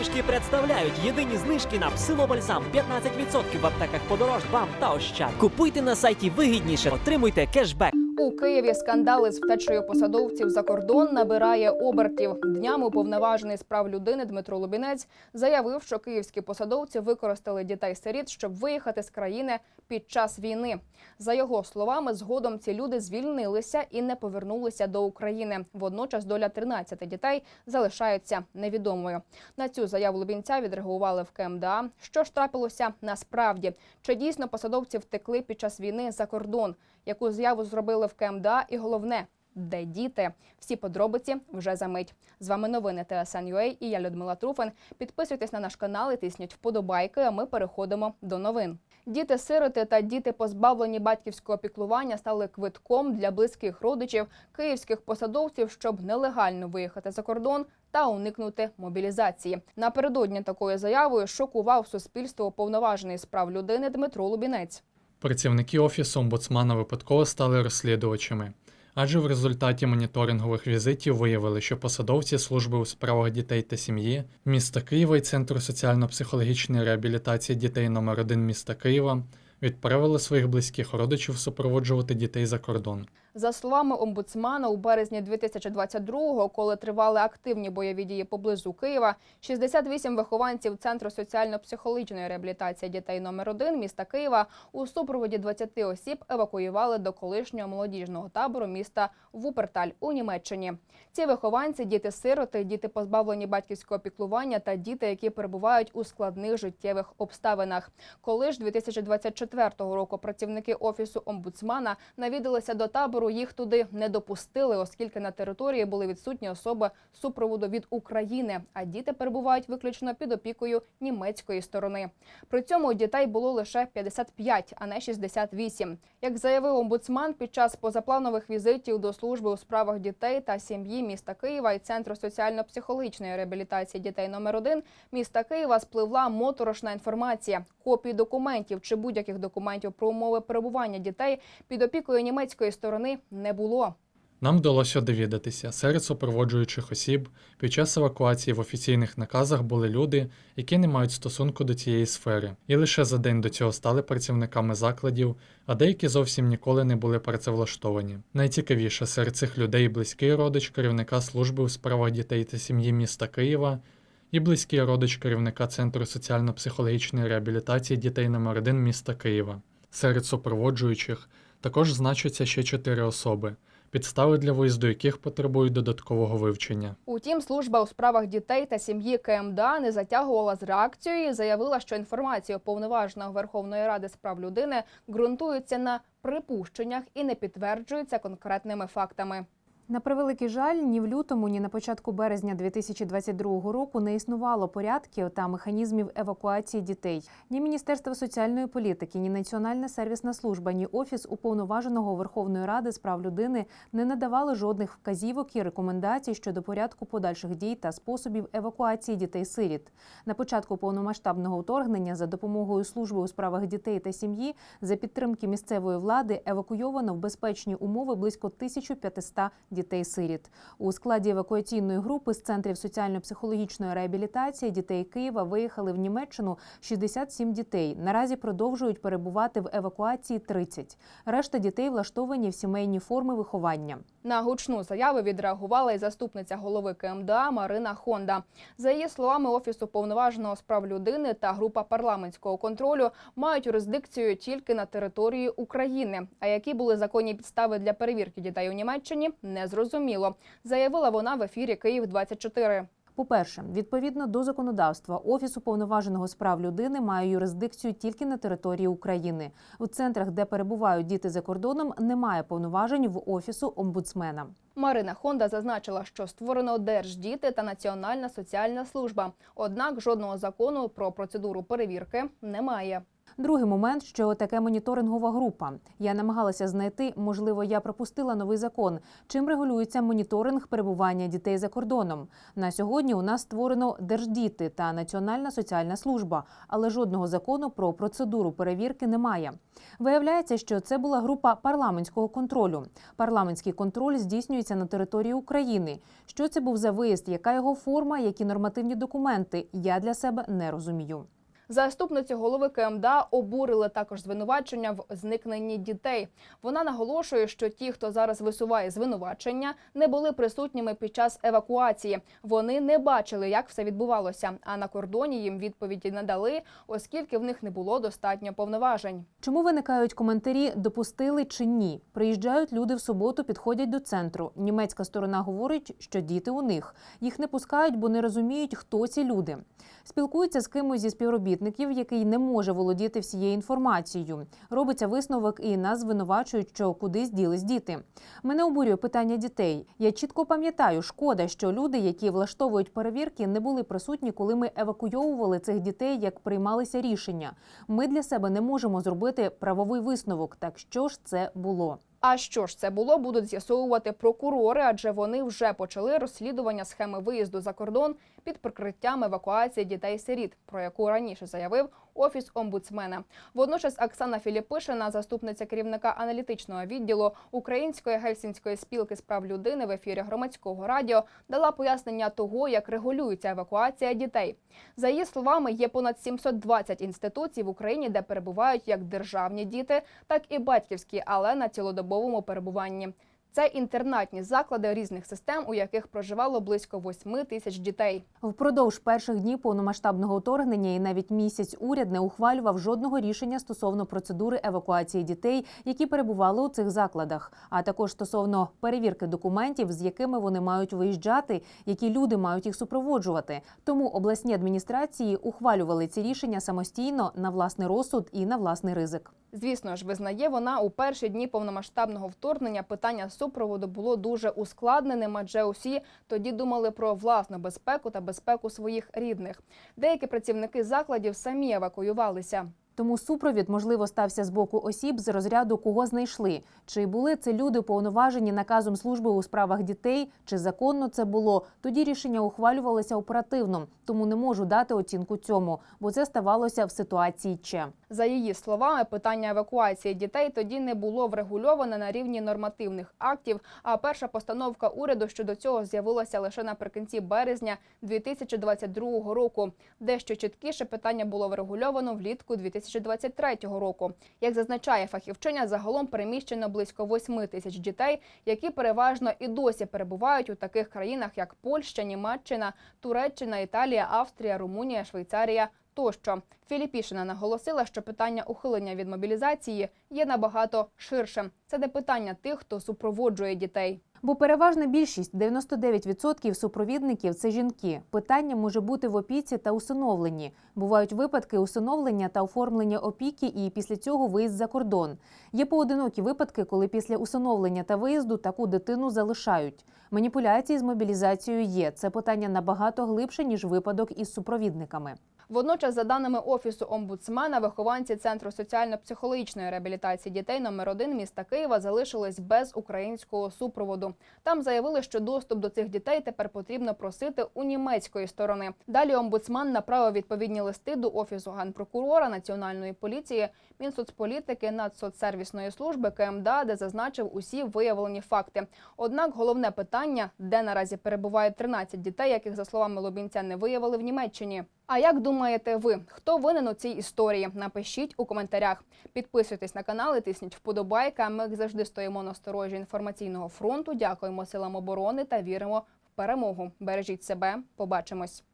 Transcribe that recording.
Знижки представляють єдині знижки на псилобальзам 15% в аптеках подорож, бам та ощад. Купуйте на сайті вигідніше, отримуйте кешбек. У Києві скандали з втечею посадовців за кордон набирає обертів. Днями уповноважений з прав людини Дмитро Лубінець заявив, що київські посадовці використали дітей-сиріт, щоб виїхати з країни під час війни. За його словами, згодом ці люди звільнилися і не повернулися до України. Водночас доля 13 дітей залишається невідомою. На цю заяву Лубінця відреагували в КМДА. Що ж трапилося насправді? Чи дійсно посадовці втекли під час війни за кордон? Яку заяву зробили в КМДА? І головне, де діти? Всі подробиці вже за мить. З вами новини ТСН.UA і я Людмила Труфан. Підписуйтесь на наш канал і тисніть вподобайки. А ми переходимо до новин. Діти-сироти та діти, позбавлені батьківського піклування, стали квитком для близьких родичів київських посадовців, щоб нелегально виїхати за кордон та уникнути мобілізації. Напередодні такою заявою шокував суспільство уповноважений з прав людини Дмитро Лубінець. Працівники офісу омбудсмана випадково стали розслідувачами, адже в результаті моніторингових візитів виявили, що посадовці служби у справах дітей та сім'ї міста Києва і Центру соціально-психологічної реабілітації дітей номер 1 міста Києва відправили своїх близьких родичів супроводжувати дітей за кордон. За словами омбудсмана, у березні 2022-го, коли тривали активні бойові дії поблизу Києва, 68 вихованців Центру соціально-психологічної реабілітації дітей номер 1 міста Києва у супроводі 20 осіб евакуювали до колишнього молодіжного табору міста Вуперталь у Німеччині. Ці вихованці діти-сироти, діти позбавлені батьківського піклування та діти, які перебувають у складних життєвих обставинах. Коли ж 2024 року працівники офісу омбудсмана навідалися до табору, їх туди не допустили, оскільки на території були відсутні особи супроводу від України, а діти перебувають виключно під опікою німецької сторони. При цьому дітей було лише 55, а не 68. Як заявив омбудсман, під час позапланових візитів до служби у справах дітей та сім'ї міста Києва і Центру соціально-психологічної реабілітації дітей номер 1 міста Києва спливла моторошна інформація. Копії документів чи будь-яких документів про умови перебування дітей під опікою німецької сторони не було. Нам вдалося довідатися, серед супроводжуючих осіб під час евакуації в офіційних наказах були люди, які не мають стосунку до цієї сфери, і лише за день до цього стали працівниками закладів, а деякі зовсім ніколи не були працевлаштовані. Найцікавіше серед цих людей близький родич керівника служби у справах дітей та сім'ї міста Києва і близький родич керівника Центру соціально-психологічної реабілітації дітей номер 1 міста Києва. Серед супроводжуючих також значаться ще чотири особи, підстави для виїзду яких потребують додаткового вивчення. Утім, служба у справах дітей та сім'ї КМДА не затягувала з реакцією і заявила, що інформація уповноваженого Верховної Ради з прав людини ґрунтується на припущеннях і не підтверджується конкретними фактами. На превеликий жаль, ні в лютому, ні на початку березня 2022 року не існувало порядків та механізмів евакуації дітей. Ні Міністерство соціальної політики, ні Національна сервісна служба, ні офіс уповноваженого Верховної Ради з прав людини не надавали жодних вказівок і рекомендацій щодо порядку подальших дій та способів евакуації дітей-сиріт. На початку повномасштабного вторгнення за допомогою служби у справах дітей та сім'ї за підтримки місцевої влади евакуйовано в безпечні умови близько 1500 дітей-сиріт. У складі евакуаційної групи з центрів соціально-психологічної реабілітації дітей Києва виїхали в Німеччину 67 дітей. Наразі продовжують перебувати в евакуації 30. Решта дітей влаштовані в сімейні форми виховання. На гучну заяву відреагувала і заступниця голови КМДА Марина Хонда. За її словами, офісу повноваженого з прав людини та група парламентського контролю мають юрисдикцію тільки на території України. А які були законні підстави для перевірки дітей у Німеччині, не зрозуміло. Заявила вона в ефірі Київ 24 По-перше, відповідно до законодавства, офіс уповноваженого з прав людини має юрисдикцію тільки на території України. У центрах, де перебувають діти за кордоном, немає повноважень в офісу омбудсмена. Марина Хонда зазначила, що створено Держдіти та Національна соціальна служба. Однак жодного закону про процедуру перевірки немає. Другий момент, що таке моніторингова група. Я намагалася знайти, можливо, я пропустила новий закон, чим регулюється моніторинг перебування дітей за кордоном. На сьогодні у нас створено Держдіти та Національна соціальна служба, але жодного закону про процедуру перевірки немає. Виявляється, що це була група парламентського контролю. Парламентський контроль здійснюється на території України. Що це був за виїзд, яка його форма, які нормативні документи? Я для себе не розумію. Заступницю голови КМДА обурили також звинувачення в зникненні дітей. Вона наголошує, що ті, хто зараз висуває звинувачення, не були присутніми під час евакуації. Вони не бачили, як все відбувалося. А на кордоні їм відповіді не дали, оскільки в них не було достатньо повноважень. Чому виникають коментарі допустили чи ні? Приїжджають люди в суботу, підходять до центру. Німецька сторона говорить, що діти у них їх не пускають, бо не розуміють, хто ці люди. Спілкуються з кимось зі співробітників, який не може володіти всією інформацією. Робиться висновок, і нас звинувачують, що кудись ділись діти. Мене обурює питання дітей. Я чітко пам'ятаю, шкода, що люди, які влаштовують перевірки, не були присутні, коли ми евакуйовували цих дітей, як приймалися рішення. Ми для себе не можемо зробити правовий висновок. Так що ж це було? А що ж це було, будуть з'ясовувати прокурори, адже вони вже почали розслідування схеми виїзду за кордон під прикриттям евакуації дітей-сиріт, про яку раніше заявив офіс омбудсмена. Водночас Оксана Філіпишина, заступниця керівника аналітичного відділу Української гельсінської спілки з прав людини в ефірі громадського радіо, дала пояснення того, як регулюється евакуація дітей. За її словами, є понад 720 інституцій в Україні, де перебувають як державні діти, так і батьківські, але на цілодобовому перебуванні. Це інтернатні заклади різних систем, у яких проживало близько 8 тисяч дітей. Впродовж перших днів повномасштабного вторгнення і навіть місяць уряд не ухвалював жодного рішення стосовно процедури евакуації дітей, які перебували у цих закладах, а також стосовно перевірки документів, з якими вони мають виїжджати, які люди мають їх супроводжувати. Тому обласні адміністрації ухвалювали ці рішення самостійно на власний розсуд і на власний ризик. Звісно ж, визнає вона у перші дні повномасштабного вторгнення питання супроводу було дуже ускладненим, адже усі тоді думали про власну безпеку та безпеку своїх рідних. Деякі працівники закладів самі евакуювалися. Тому супровід, можливо, стався з боку осіб з розряду кого знайшли. Чи були це люди повноважені наказом служби у справах дітей, чи законно це було? Тоді рішення ухвалювалося оперативно, тому не можу дати оцінку цьому, бо це ставалося в ситуації ЧЕ. За її словами, питання евакуації дітей тоді не було врегульоване на рівні нормативних актів. А перша постановка уряду щодо цього з'явилася лише наприкінці березня 2022 року. Дещо чіткіше питання було врегульовано влітку 2023 року. Як зазначає фахівчиня, загалом переміщено близько 8 тисяч дітей, які переважно і досі перебувають у таких країнах, як Польща, Німеччина, Туреччина, Італія, Австрія, Румунія, Швейцарія. Тощо Філіпішина наголосила, що питання ухилення від мобілізації є набагато ширшим. Це не питання тих, хто супроводжує дітей. Бо переважна більшість 99% супровідників це жінки. Питання може бути в опіці та усиновленні. Бувають випадки усиновлення та оформлення опіки, і після цього виїзд за кордон. Є поодинокі випадки, коли після усиновлення та виїзду таку дитину залишають. Маніпуляції з мобілізацією є. Це питання набагато глибше ніж випадок із супровідниками. Водночас, за даними офісу омбудсмена, вихованці центру соціально-психологічної реабілітації дітей номер 1 міста Києва залишились без українського супроводу. Там заявили, що доступ до цих дітей тепер потрібно просити у німецької сторони. Далі омбудсман направив відповідні листи до офісу генпрокурора національної поліції, Мінсоцполітики, Нацсоцсервісної служби КМДА, де зазначив усі виявлені факти. Однак головне питання, де наразі перебувають 13 дітей, яких за словами Лобінця не виявили в Німеччині. А як думаєте ви, хто винен у цій історії? Напишіть у коментарях. Підписуйтесь на канал і тисніть вподобайка. Ми завжди стоїмо на сторожі інформаційного фронту. Дякуємо силам оборони та віримо в перемогу. Бережіть себе. Побачимось.